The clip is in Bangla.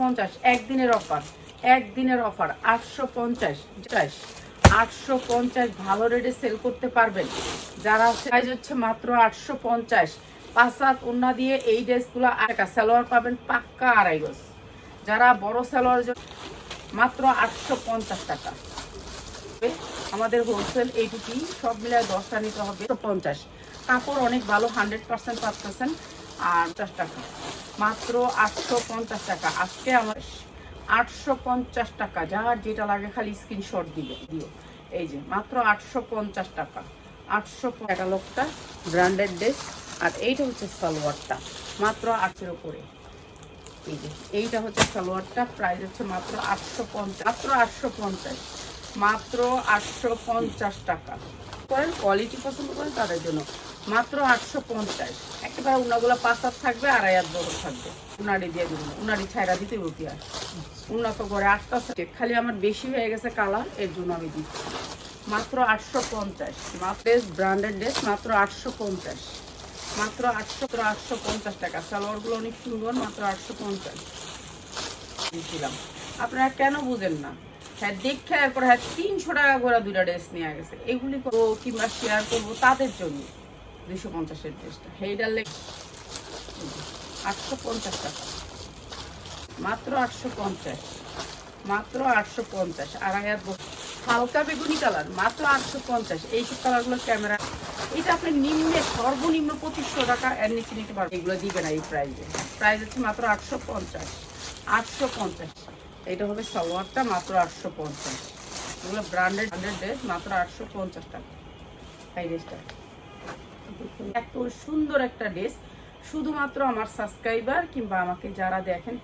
পঞ্চাশ, একদিনের অফার একদিনের অফার আটশো পঞ্চাশ আটশো পঞ্চাশ ভালো রেটে সেল করতে পারবেন। যারা সাইজ হচ্ছে মাত্র আটশো পঞ্চাশ, পাঁচ হাত ওন্না দিয়ে এই ড্রেসগুলো টাকা সালোয়ার পাবেন, পাক্কা আড়াই গজ। যারা বড় সালোয়ার মাত্র আটশো পঞ্চাশ টাকা। আমাদের হোলসেল এইটুকুই সব মিলায় দশটা নিতে হবে। পঞ্চাশ, কাপড় অনেক ভালো হান্ড্রেড পার্সেন্ট পাচ্ছেন, আর পঞ্চাশ টাকা। মাত্র আটশো পঞ্চাশ টাকা। আজকে আমার আটশো পঞ্চাশ টাকা। যার যেটা লাগে খালি স্ক্রিনশট দিবে, দিও। এই যে, মাত্র আটশো পঞ্চাশ টাকা। আটশো টাকা লোকটা ব্র্যান্ডেড ড্রেস আর এইটা হচ্ছে সালোয়ারটা। মাত্র আটের উপরে এই যে, এইটা হচ্ছে সালোয়ারটা। প্রাইস হচ্ছে মাত্র আটশো পঞ্চাশ, মাত্র আটশো পঞ্চাশ। মাত্র আটশো পঞ্চাশ টাকা। করেন কোয়ালিটি পছন্দ করেন তাদের জন্য। মাত্র আটশো পঞ্চাশ। একেবারে উনাগুলো পাঁচ হাত থাকবে, আড়াই হাত বড় থাকবে। উনারি দিয়ে দিবেন উনারি ছাইরা দিতে উঠি আর। উন্নত করে আটটা খালি আমার বেশি হয়ে গেছে কালার, এর জন্য আমি দিচ্ছি। মাত্র আটশো পঞ্চাশ। মাত্র ব্র্যান্ডেড ড্রেস মাত্র আটশো পঞ্চাশ। মাত্র আটশো আটশো পঞ্চাশ টাকা। সালোয়ারগুলো অনেক সুন্দর, মাত্র আটশো পঞ্চাশ। দিয়েছিলাম। আপনারা কেন বুঝেন না? হ্যাঁ দেখে এরপর হ্যাঁ তিনশো টাকা করে দুইটা ড্রেস নিয়ে গেছে। এগুলি করব কিংবা শেয়ার করব তাদের জন্য? দুইশো পঞ্চাশের ড্রেসটা সেইটার লেগে আটশো পঞ্চাশ টাকা। মাত্র আটশো পঞ্চাশ। মাত্র আটশো পঞ্চাশ। আড়াই হাত। হালকা বেগুনি কালার। মাত্র আটশো পঞ্চাশ। এইসব কালারগুলো ক্যামেরা এটা আপনি নিম্নে সর্বনিম্ন পঁচিশশো টাকা এর নিচে নিতে পারবেন। এগুলো দিবে না এই প্রাইসে প্রাইস হচ্ছে মাত্র আটশো পঞ্চাশ। আটশো পঞ্চাশ। এটা হবে সালোয়ারটা মাত্র আটশো পঞ্চাশ। এগুলো ব্র্যান্ডেড হান্ড্রেড ড্রেস মাত্র আটশো পঞ্চাশ টাকা এই ড্রেসটা এত সুন্দর একটা ড্রেস শুধুমাত্র আমার সাবস্ক্রাইবার কিংবা আমাকে যারা দেখেন